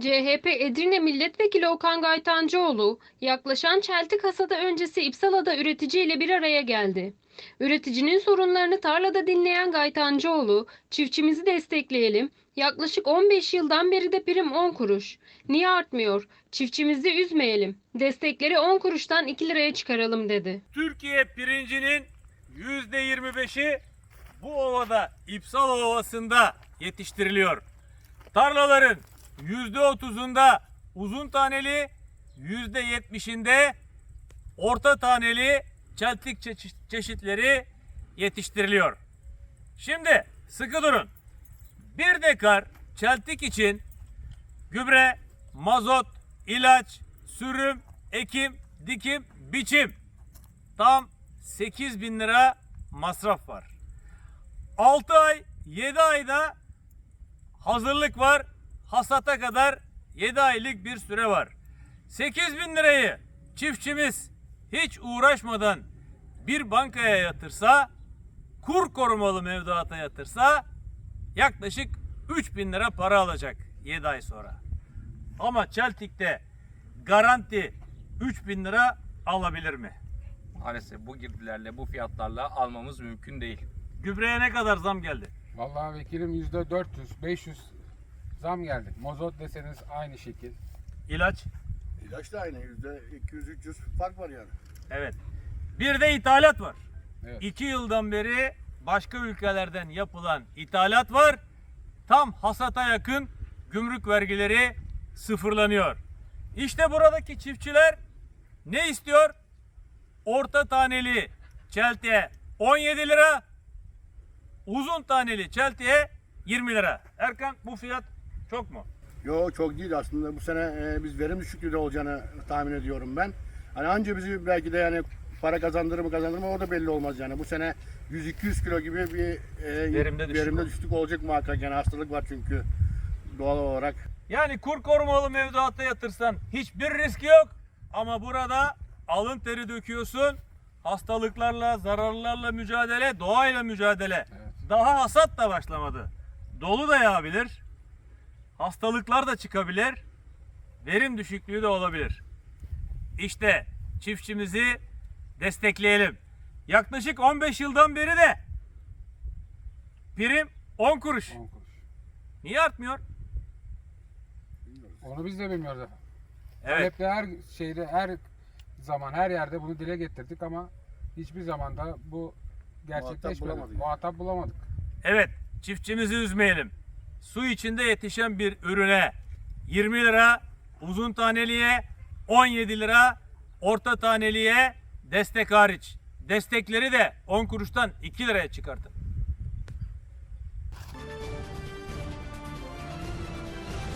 CHP Edirne Milletvekili Okan Gaytancıoğlu, yaklaşan çeltik hasadı öncesi İpsala'da üretici ile bir araya geldi. Üreticinin sorunlarını tarlada dinleyen Gaytancıoğlu, çiftçimizi destekleyelim, yaklaşık 15 yıldan beri de prim 10 kuruş. Niye artmıyor? Çiftçimizi üzmeyelim. Destekleri 10 kuruştan 2 liraya çıkaralım dedi. Türkiye pirincinin %25'i bu ovada İpsal Ovası'nda yetiştiriliyor. Tarlaların %30'unda uzun taneli, %70'inde orta taneli çeltik çeşi- çeşitleri yetiştiriliyor. Şimdi sıkı durun. Bir dekar çeltik için gübre, mazot, ilaç, sürüm, ekim, dikim, biçim tam 8 bin lira masraf var. 6 ay 7 ayda hazırlık var. Hasata kadar 7 aylık bir süre var. 8 bin lirayı çiftçimiz hiç uğraşmadan bir bankaya yatırsa kur korumalı mevduata yatırsa yaklaşık 3 bin lira para alacak 7 ay sonra. Ama Çeltik'te garanti 3 bin lira alabilir mi? Maalesef bu girdilerle, bu fiyatlarla almamız mümkün değil. Gübreye ne kadar zam geldi? Vallahi vekilim yüzde 400, 500 zam geldi. Mozot deseniz aynı şekil. İlaç? İlaç da aynı yüzde 200-300 fark var yani. Evet. Bir de ithalat var. Evet. İki yıldan beri başka ülkelerden yapılan ithalat var. Tam hasata yakın gümrük vergileri sıfırlanıyor. İşte buradaki çiftçiler ne istiyor? Orta taneli çeltiye 17 lira, uzun taneli çeltiye 20 lira. Erkan bu fiyat çok mu? Yo çok değil aslında bu sene e, biz verim düşüklüğü de olacağını tahmin ediyorum ben. Hani anca bizi belki de yani para kazandırır mı kazandırır mı o da belli olmaz yani. Bu sene 100-200 kilo gibi bir e, Verimde düşük verimde düşüklük olacak muhakkak yani hastalık var çünkü doğal olarak. Yani kur korumalı mevduata yatırsan hiçbir risk yok. Ama burada alın teri döküyorsun. Hastalıklarla, zararlarla mücadele, doğayla mücadele. Evet. Daha hasat da başlamadı. Dolu da yağabilir. Hastalıklar da çıkabilir. Verim düşüklüğü de olabilir. İşte çiftçimizi destekleyelim. Yaklaşık 15 yıldan beri de prim 10 kuruş. 10 kuruş. Niye artmıyor? Onu biz de bilmiyoruz efendim. Evet. Talepte her şeyde, her zaman, her yerde bunu dile getirdik ama hiçbir zaman da bu gerçekleşmedi. bulamadık. Muhatap bulamadık. Evet, çiftçimizi üzmeyelim. Su içinde yetişen bir ürüne 20 lira, uzun taneliye 17 lira, orta taneliye destek hariç. Destekleri de 10 kuruştan 2 liraya çıkartın.